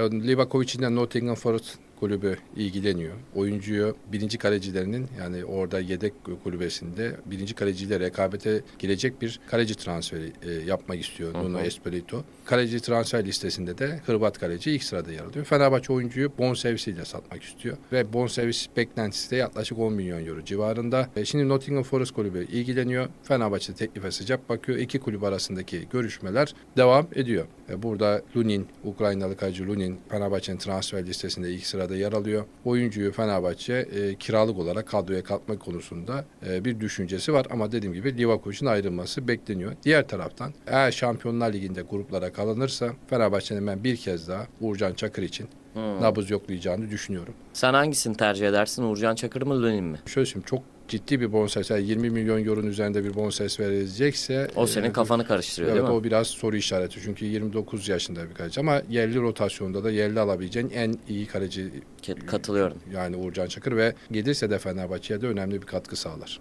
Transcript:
од Ливаковиќи на Нотингем Форест. Kulübü ilgileniyor. Oyuncuyu birinci kalecilerinin yani orada yedek kulübesinde birinci kaleciyle rekabete girecek bir kaleci transferi e, yapmak istiyor Nuno Espirito. Kaleci transfer listesinde de Hırvat kaleci ilk sırada yer alıyor. Fenerbahçe oyuncuyu bonservisiyle satmak istiyor ve bonservis beklentisi de yaklaşık 10 milyon euro civarında. E, şimdi Nottingham Forest kulübü ilgileniyor. Fenerbahçe teklife sıcak bakıyor. İki kulüp arasındaki görüşmeler devam ediyor. E, burada Lunin, Ukraynalı kaleci Lunin Fenerbahçe'nin transfer listesinde ilk sırada yer alıyor. Oyuncuyu Fenerbahçe e, kiralık olarak kadroya katmak konusunda e, bir düşüncesi var ama dediğim gibi Livakovic'in ayrılması bekleniyor. Diğer taraftan eğer Şampiyonlar Ligi'nde gruplara kalınırsa Fenerbahçe'nin ben bir kez daha Uğurcan Çakır için nabız yoklayacağını düşünüyorum. Sen hangisini tercih edersin? Uğurcan Çakır mı Lunin mi? Şöyle söyleyeyim çok ciddi bir bonservis yani 20 milyon euronun üzerinde bir bonservis verilecekse O senin e, kafanı karıştırıyor Evet değil mi? o biraz soru işareti çünkü 29 yaşında bir kaleci ama yerli rotasyonda da yerli alabileceğin en iyi kaleci Katılıyorum. yani Uğurcan Çakır ve gelirse de Fenerbahçe'ye de önemli bir katkı sağlar.